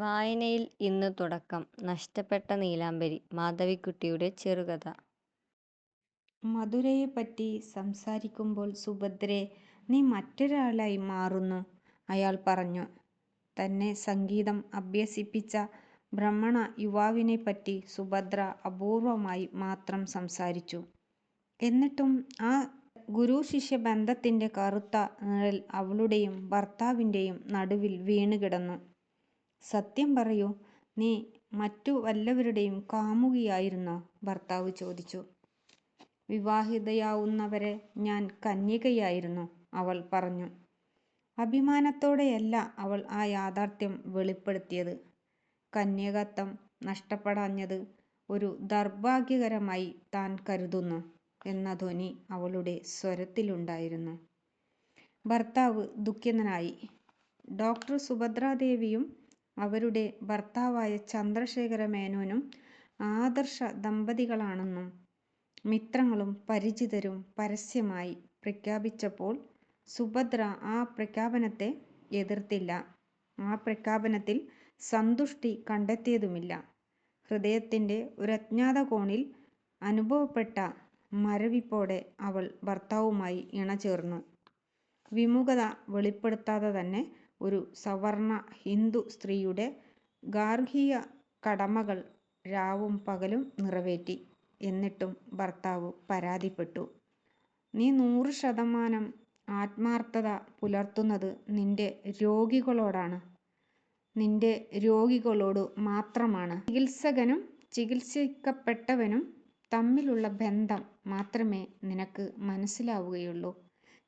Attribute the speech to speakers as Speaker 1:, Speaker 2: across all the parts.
Speaker 1: വായനയിൽ ഇന്ന് തുടക്കം നഷ്ടപ്പെട്ട നീലാംബരി മാധവിക്കുട്ടിയുടെ ചെറുകഥ
Speaker 2: മധുരയെപ്പറ്റി സംസാരിക്കുമ്പോൾ സുഭദ്രേ, നീ മറ്റൊരാളായി മാറുന്നു അയാൾ പറഞ്ഞു. തന്നെ സംഗീതം അഭ്യസിപ്പിച്ച ബ്രഹ്മണ യുവാവിനെ പറ്റി സുഭദ്ര അപൂർവമായി മാത്രം സംസാരിച്ചു. എന്നിട്ടും ആ ഗുരു ശിഷ്യ ബന്ധത്തിന്റെ കറുത്ത നിഴൽ അവളുടെയും ഭർത്താവിന്റെയും നടുവിൽ വീണുകിടന്നു. സത്യം പറയൂ, നീ മറ്റു വല്ലവരുടെയും കാമുകിയായിരുന്നോ ഭർത്താവ് ചോദിച്ചു. വിവാഹിതയാവുന്നവരെ ഞാൻ കന്യകയായിരുന്നു അവൾ പറഞ്ഞു. അഭിമാനത്തോടെയല്ല അവൾ ആ യാഥാർത്ഥ്യം വെളിപ്പെടുത്തിയത്. കന്യകത്വം നഷ്ടപ്പെടാഞ്ഞത് ഒരു ദൗർഭാഗ്യകരമായി താൻ കരുതുന്നു എന്ന ധ്വനി അവളുടെ സ്വരത്തിലുണ്ടായിരുന്നു. ഭർത്താവ് ദുഃഖിതനായി. ഡോക്ടർ സുഭദ്രാദേവിയും അവരുടെ ഭർത്താവായ ചന്ദ്രശേഖര മേനോനും ആദർശ ദമ്പതികളാണെന്നും മിത്രങ്ങളും പരിചിതരും പരസ്യമായി പ്രഖ്യാപിച്ചപ്പോൾ സുഭദ്ര ആ പ്രഖ്യാപനത്തെ എതിർത്തില്ല. ആ പ്രഖ്യാപനത്തിൽ സന്തുഷ്ടി കണ്ടെത്തിയതുമില്ല. ഹൃദയത്തിന്റെ ഒരജ്ഞാത കോണിൽ അനുഭവപ്പെട്ട മരവിപ്പോടെ അവൾ ഭർത്താവുമായി ഇണചേർന്നു. വിമുഖത വെളിപ്പെടുത്താതെ തന്നെ ഒരു സവർണ ഹിന്ദു സ്ത്രീയുടെ ഗാർഹിക കടമകൾ രാവും പകലും നിറവേറ്റി. എന്നിട്ടും ഭർത്താവ് പരാതിപ്പെട്ടു. നീ നൂറ് ശതമാനം ആത്മാർത്ഥത പുലർത്തുന്നത് നിന്റെ രോഗികളോടാണ്. നിന്റെ രോഗികളോട് മാത്രമാണ്. ചികിത്സകനും ചികിത്സിക്കപ്പെട്ടവനും തമ്മിലുള്ള ബന്ധം മാത്രമേ നിനക്ക് മനസ്സിലാവുകയുള്ളൂ.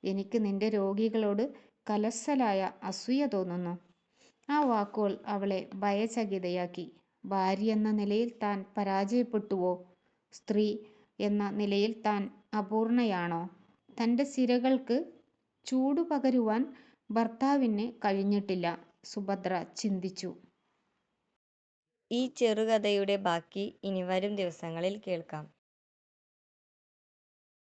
Speaker 2: എനിക്ക് നിന്റെ രോഗികളോട് കലശലായ അസൂയ തോന്നുന്നു. ആ വാക്കുകൾ അവളെ ഭയചകിതയാക്കി. ഭാര്യ എന്ന നിലയിൽ താൻ പരാജയപ്പെട്ടുവോ? സ്ത്രീ എന്ന നിലയിൽ താൻ അപൂർണയാണോ തന്റെ സിരകൾക്ക് ചൂടു പകരുവാൻ ഭർത്താവിന് കഴിഞ്ഞിട്ടില്ല സുഭദ്ര ചിന്തിച്ചു.
Speaker 1: ഈ ചെറുകഥയുടെ ബാക്കി ഇനി വരും ദിവസങ്ങളിൽ കേൾക്കാം.